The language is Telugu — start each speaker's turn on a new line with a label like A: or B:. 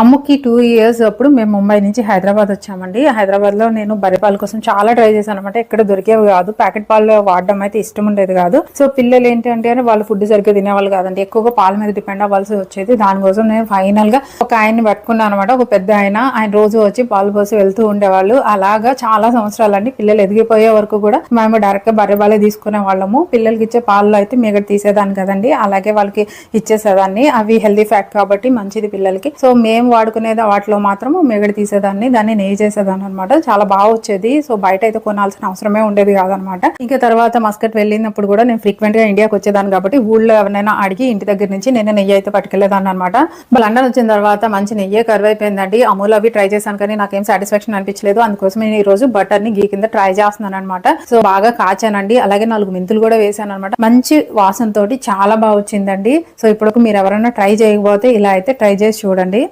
A: అమ్మకి టూ ఇయర్స్ అప్పుడు మేము ముంబై నుంచి హైదరాబాద్ వచ్చామండి. హైదరాబాద్లో నేను బర్రె పాల కోసం చాలా ట్రై చేశాను అనమాట ఎక్కడ దొరికేవి కాదు. ప్యాకెట్ పాలు వాడడం అయితే ఇష్టం ఉండేది కాదు. సో పిల్లలు ఏంటంటే అని వాళ్ళు ఫుడ్ సరిగ్గా తినేవాళ్ళు కాదండి. ఎక్కువగా పాల మీద డిపెండ్ అవ్వాల్సి వచ్చేది. దానికోసం నేను ఫైనల్గా ఒక ఆయన్ని పట్టుకున్నాను అనమాట. ఒక పెద్ద ఆయన. ఆయన రోజు వచ్చి పాలు పోసి వెళ్తూ ఉండేవాళ్ళు. అలాగా చాలా సంవత్సరాలండి. పిల్లలు ఎదిగిపోయే వరకు కూడా మేము డైరెక్ట్గా బర్రె పాలే తీసుకునే వాళ్ళము. పిల్లలకి ఇచ్చే పాలు అయితే మిగతా తీసేదాన్ని కదండి. అలాగే వాళ్ళకి ఇచ్చేసేదాన్ని. అవి హెల్దీ ఫ్యాట్ కాబట్టి మంచిది పిల్లలకి. సో మేము వాడుకునేది వాటిలో మాత్రం మిగడి తీసేదాన్ని దాన్ని నెయ్యి చేసేదాన్ని అనమాట చాలా బాగా వచ్చేది. సో బయట అయితే కొనాల్సిన అవసరమే ఉండేది కాదనమాట ఇంకా తర్వాత మస్కట్ వెళ్ళినప్పుడు కూడా నేను ఫ్రీక్వెంట్గా ఇండియాకి వచ్చేదాన్ని కాబట్టి ఊళ్ళో ఎవరైనా అడిగి ఇంటి దగ్గర నుంచి నేను నెయ్యి అయితే పట్టుకెళ్ళేదాన్ని అనమాట లండన్ వచ్చిన తర్వాత మంచి నెయ్యి కరువు అయిపోయిందండి. అమూల్ అవి ట్రై చేశాను కానీ నాకేం సాటిస్ఫాక్షన్ అనిపించలేదు. అందుకోసం నేను ఈ రోజు బటర్ని గీ కింద ట్రై చేస్తున్నాను అనమాట సో బాగా కాచానండి. అలాగే నాలుగు మెంతులు కూడా వేసాను అనమాట మంచి వాసన తోటి చాలా బాగా వచ్చిందండి. సో ఇప్పుడు మీరు ఎవరైనా ట్రై చేయకపోతే ఇలా అయితే ట్రై చేసి చూడండి.